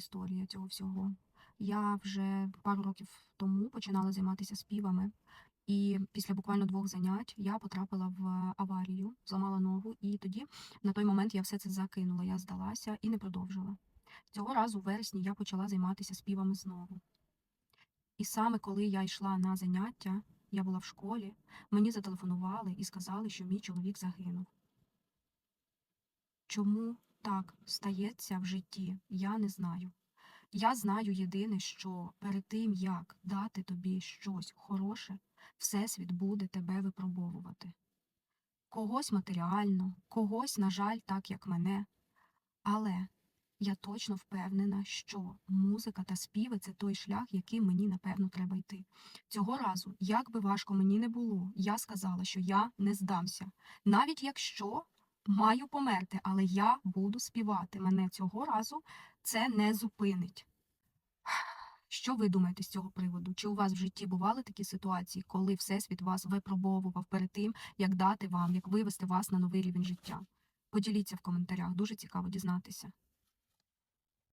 передісторія цього всього. Я вже пару років тому починала займатися співами, і після буквально двох занять я потрапила в аварію, зламала ногу, і тоді на той момент я все це закинула. Я здалася і не продовжила. Цього разу в вересні я почала займатися співами знову. І саме коли я йшла на заняття, я була в школі, мені зателефонували і сказали, що мій чоловік загинув. Чому так стається в житті, я не знаю. Я знаю єдине, що перед тим, як дати тобі щось хороше, Всесвіт буде тебе випробовувати. Когось матеріально, когось, на жаль, так як мене. Але я точно впевнена, що музика та співи це той шлях, яким мені напевно треба йти. Цього разу, як би важко мені не було, я сказала, що я не здамся. Навіть якщо маю померти, але я буду співати. Мене цього разу це не зупинить. Що ви думаєте з цього приводу? Чи у вас в житті бували такі ситуації, коли Всесвіт вас випробовував перед тим, як дати вам, як вивести вас на новий рівень життя? Поділіться в коментарях, дуже цікаво дізнатися.